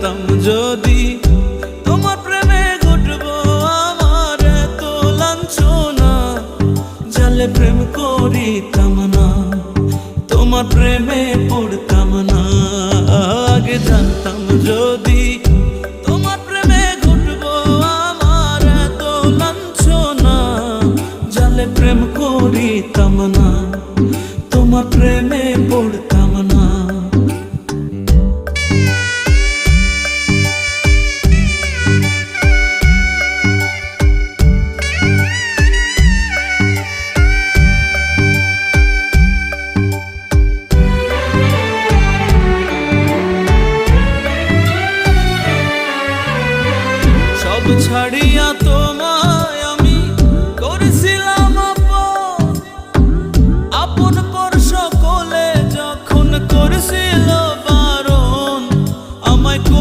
জানতাম যদি তোমার প্রেমে ঘটবো আমার এত লাঞ্ছনা। জালে প্রেম করিতাম না, তোমার প্রেমে পড়তাম না। আগে জানতাম যদি তোমার প্রেমে ঘটবো আমার এত লাঞ্ছনা, জালে প্রেম করিতাম না। छड़िया तो